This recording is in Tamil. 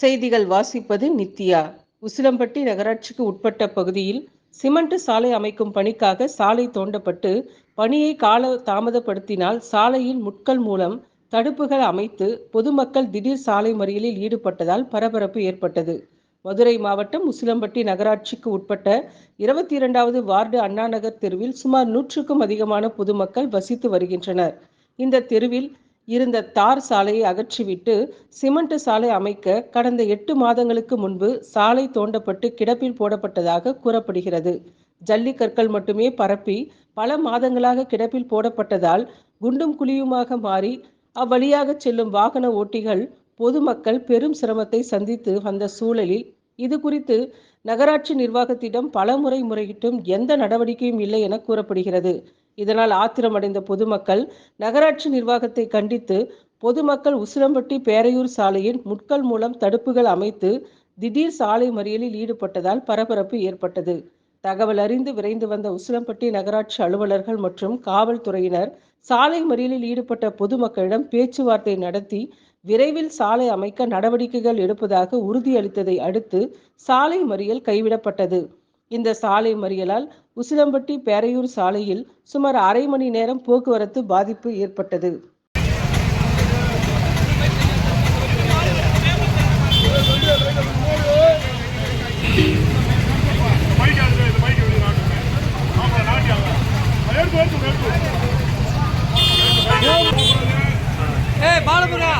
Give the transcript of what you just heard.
செய்திகள் வாசிப்பது நித்யா. உசிலம்பட்டி நகராட்சிக்கு உட்பட்ட பகுதியில் சிமெண்ட் சாலை அமைக்கும் பணிக்காக சாலை தோண்டப்பட்டு பணியை கால தாமதப்படுத்தினால் சாலையில் முட்கள் மூலம் தடுப்புகள் அமைத்து பொதுமக்கள் திடீர் சாலை மறியலில் ஈடுபட்டதால் பரபரப்பு ஏற்பட்டது. மதுரை மாவட்டம் உசிலம்பட்டி நகராட்சிக்கு உட்பட்ட இருபத்தி இரண்டாவது வார்டு அண்ணாநகர் தெருவில் சுமார் நூற்றுக்கும் அதிகமான பொதுமக்கள் வசித்து வருகின்றனர். இந்த தெருவில் இருந்த தார் சாலையை அகற்றிவிட்டு சிமெண்ட் சாலை அமைக்க கடந்த எட்டு மாதங்களுக்கு முன்பு சாலை தோண்டப்பட்டு கிடப்பில் போடப்பட்டதாக கூறப்படுகிறது. ஜல்லிக்கற்கள் மட்டுமே பரப்பி பல மாதங்களாக கிடப்பில் போடப்பட்டதால் குண்டும் குழியுமாக மாறி அவ்வழியாக செல்லும் வாகன ஓட்டிகள் பொதுமக்கள் பெரும் சிரமத்தை சந்தித்து வந்த சூழலில் இது குறித்து நகராட்சி நிர்வாகத்திடம் பலமுறை முறையிட்டும் எந்த நடவடிக்கையும் இல்லை என கூறப்படுகிறது. இதனால் ஆத்திரமடைந்த பொதுமக்கள் நகராட்சி நிர்வாகத்தை கண்டித்து பொதுமக்கள் உசிலம்பட்டி பேரையூர் சாலையின் முட்கள் மூலம் தடுப்புகள் அமைத்து திடீர் சாலை மறியலில் ஈடுபட்டதால் பரபரப்பு ஏற்பட்டது. தகவல் அறிந்து விரைந்து வந்த உசிலம்பட்டி நகராட்சி அலுவலர்கள் மற்றும் காவல்துறையினர் சாலை மறியலில் ஈடுபட்ட பொதுமக்களிடம் பேச்சுவார்த்தை நடத்தி விரைவில் சாலை அமைக்க நடவடிக்கைகள் எடுப்பதாக உறுதியளித்ததை அடுத்து சாலை மறியல் கைவிடப்பட்டது. இந்த சாலை மறியலால் உசிலம்பட்டி பேரையூர் சாலையில் சுமார் அரை மணி நேரம் போக்குவரத்து பாதிப்பு ஏற்பட்டது. பாலபுரா